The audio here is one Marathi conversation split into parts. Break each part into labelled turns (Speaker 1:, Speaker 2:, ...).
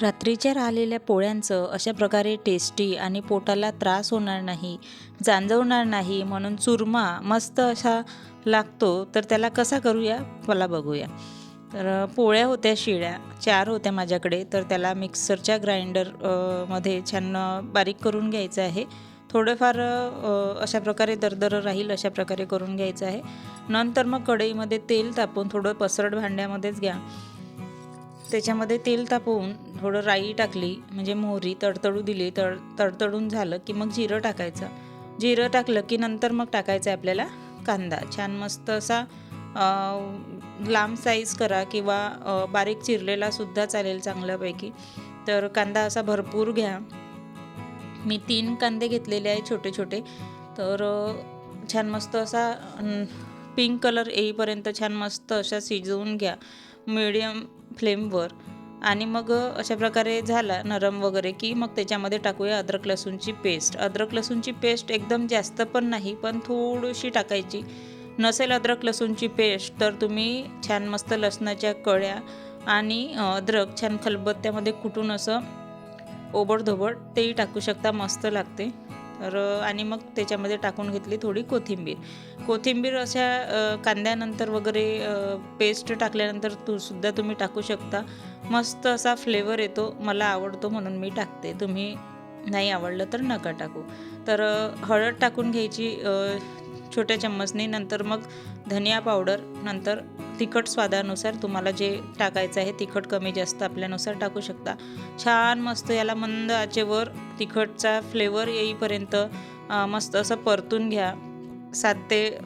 Speaker 1: रात्रीच्या राहिलेल्या पोळ्यांचं अशा प्रकारे टेस्टी आणि पोटाला त्रास होणार नाही जांजवणार नाही म्हणून चुरमा मस्त असा लागतो तर त्याला कसा करूया? मला बघूया. तर पोळ्या होत्या शिळ्या चार होत्या माझ्याकडे तर त्याला मिक्सरच्या ग्राइंडरमध्ये छान बारीक करून घ्यायचं आहे. थोडंफार अशा प्रकारे दरदर राहील अशा प्रकारे करून घ्यायचं आहे. नंतर मग कढईमध्ये तेल तापून थोडं पसरट भांड्यामध्येच घ्या. त्याच्यामध्ये तेल तापवून थोडं राई टाकली म्हणजे मोहरी तडतडू दिली तड तडतडून झालं की मग जिरं टाकायचं. जिरं टाकलं की नंतर मग टाकायचं आहे आपल्याला कांदा. छान मस्त असा लांब साईज करा किंवा बारीक चिरलेला सुद्धा चालेल चांगल्यापैकी. तर कांदा असा भरपूर घ्या. मी तीन कांदे घेतलेले आहे छोटे छोटे. तर छान मस्त असा पिंक कलर येईपर्यंत छान मस्त अशा शिजवून घ्या. मिडियम फ्लेमवर. आणि मग अशा प्रकारे झाला नरम वगैरे की मग त्याच्यामध्ये टाकूया अद्रक लसूणची पेस्ट. अद्रक लसूणची पेस्ट एकदम जास्त पण नाही पण थोडीशी टाकायची. नसेल अद्रक लसूणची पेस्ट तर तुम्ही छान मस्त लसणाच्या कळ्या आणि अद्रक छान खलबत्त्यामध्ये कुटून असं ओबडधोबड तेही टाकू शकता मस्त लागते. तर आणि मग त्याच्यामध्ये टाकून घेतली थोडी कोथिंबीर. कोथिंबीर अशा कांद्यानंतर वगैरे पेस्ट टाकल्यानंतर तू सुद्धा तुम्ही टाकू शकता. मस्त असा फ्लेवर येतो मला आवडतो म्हणून मी टाकते. तुम्ही नाही आवडलं तर नका टाकू. तर हळद टाकून घ्यायची छोट्या चम्मचने नंतर मग धनिया पावडर नंतर तिखट स्वादानुसार तुम्हाला जे टाकायचं आहे तिखट कमी जास्त आपल्यानुसार टाकू शकता. छान मस्त याला मंद आचेवर तिखटचा फ्लेवर येईपर्यंत मस्त असं परतून घ्या. सात ते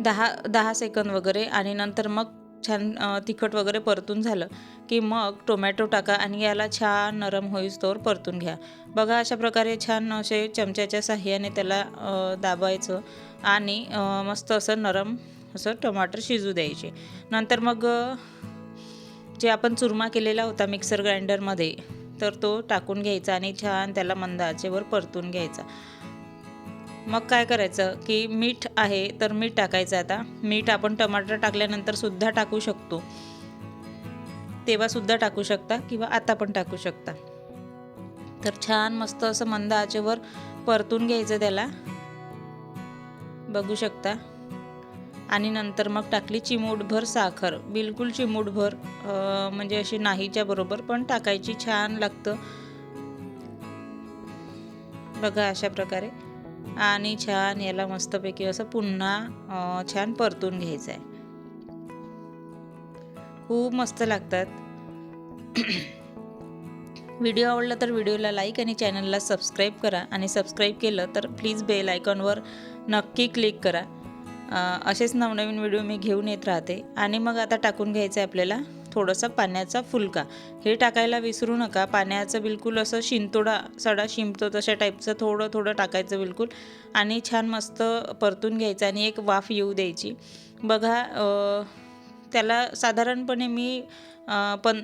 Speaker 1: दहा दहा सेकंद वगैरे आणि नंतर मग छान तिखट वगैरे परतून झालं की मग टोमॅटो टाका आणि याला छान नरम होईस्तोवर परतून घ्या. बघा अशा प्रकारे छान असे चमच्याच्या साह्याने त्याला दाबायचं आणि मस्त असं नरम असं टमाटर शिजू द्यायचे. नंतर मग जे आपण चुरमा केलेला होता मिक्सर ग्राइंडरमध्ये तर तो टाकून घ्यायचा आणि छान त्याला मंदाचेवर परतून घ्यायचा. मग काय करायचं की मीठ आहे तर मीठ टाकायचं आता. मीठ आपण टमाटर टाकल्यानंतर सुद्धा टाकू शकतो. तेव्हा सुद्धा टाकू शकता किंवा आता पण टाकू शकता. तर छान मस्त असं मंद आचेवर परतून घ्यायचं त्याला. बघू शकता. आणि नंतर मग टाकली चिमूटभर साखर. बिलकुल चिमूटभर म्हणजे अशी नाहीच्या बरोबर पण टाकायची छान लागतं. बघा अशा प्रकारे. आणि छान याला मस्तपैकी असं पुन्हा छान परतून घ्यायचं आहे खूप मस्त लागतात. व्हिडिओ आवडला तर व्हिडिओला लाईक आणि चॅनलला सबस्क्राईब करा आणि सबस्क्राईब केलं तर प्लीज बेल आयकॉनवर नक्की क्लिक करा. असेच नवनवीन व्हिडिओ मी घेऊन येत राहते. आणि मग आता टाकून घ्यायचं आहे आपल्याला थोडंसं पाण्याचा फुलका. हे टाकायला विसरू नका. पाण्याचं बिलकुल असं शिंतोडा सडा शिंपतो तशा टाईपचं थोडं थोडं टाकायचं बिलकुल. आणि छान मस्त परतून घ्यायचं आणि एक वाफ येऊ द्यायची. बघा त्याला साधारणपणे मी पण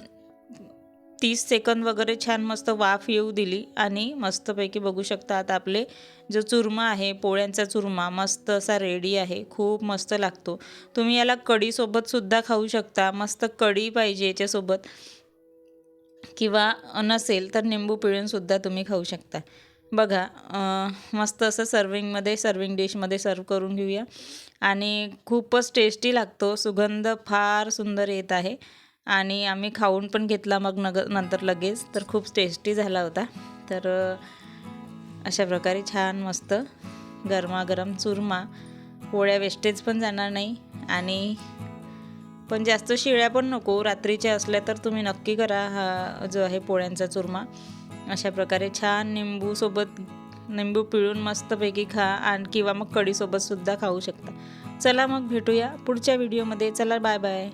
Speaker 1: तीस सेकंद वगैरे छान मस्त वाफ येऊ दिली आणि मस्तपैकी बघू शकता आता आपले जो चुरमा आहे पोळ्यांचा चुरमा मस्त असा रेडी आहे खूप मस्त लागतो. तुम्ही याला कढीसोबत सुद्धा खाऊ शकता मस्त कढी पाहिजे याच्यासोबत. किंवा नसेल तर निंबू पिळूनसुद्धा तुम्ही खाऊ शकता. बघा मस्त असं सर्विंगमध्ये सर्विंग डिशमध्ये सर्व करून घेऊया. आणि खूपच टेस्टी लागतो सुगंध फार सुंदर येत आहे. आणि आम्ही खाऊन पण घेतला मग नग नंतर लगेच. तर खूप टेस्टी झाला होता. तर अशा प्रकारे छान मस्त गरमागरम चुरमा पोळ्या वेस्टेज पण जाणार नाही. आणि पण जास्त शिळ्या पण नको. रात्रीच्या असल्या तर तुम्ही नक्की करा हा जो आहे पोळ्यांचा चुरमा. अशा प्रकारे छान निंबूसोबत निंबू पिळून मस्तपैकी खा आणि किंवा मग कढीसोबतसुद्धा खाऊ शकता. चला मग भेटूया पुढच्या व्हिडिओमध्ये चला बाय बाय